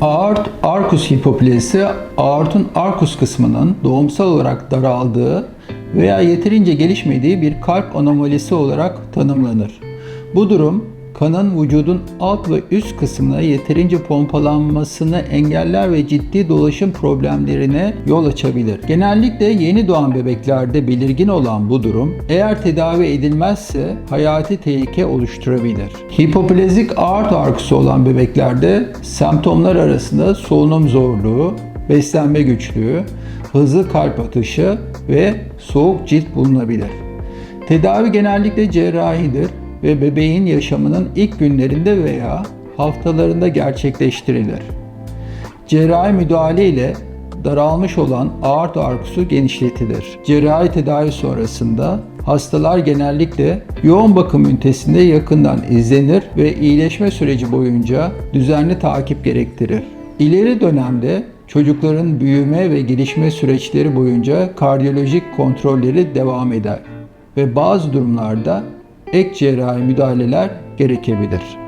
Aort arcus hipoplezisi aortun arcus kısmının doğumsal olarak daraldığı veya yeterince gelişmediği bir kalp anomalisi olarak tanımlanır. Bu durum kanın vücudun alt ve üst kısmına yeterince pompalanmasını engeller ve ciddi dolaşım problemlerine yol açabilir. Genellikle yeni doğan bebeklerde belirgin olan bu durum eğer tedavi edilmezse hayati tehlike oluşturabilir. Hipoplezik aort arkusu olan bebeklerde semptomlar arasında solunum zorluğu, beslenme güçlüğü, hızlı kalp atışı ve soğuk cilt bulunabilir. Tedavi genellikle cerrahidir ve bebeğin yaşamının ilk günlerinde veya haftalarında gerçekleştirilir. Cerrahi müdahale ile daralmış olan aort arkusu genişletilir. Cerrahi tedavi sonrasında hastalar genellikle yoğun bakım ünitesinde yakından izlenir ve iyileşme süreci boyunca düzenli takip gerektirir. İleri dönemde çocukların büyüme ve gelişme süreçleri boyunca kardiyolojik kontrolleri devam eder ve bazı durumlarda ek cerrahi müdahaleler gerekebilir.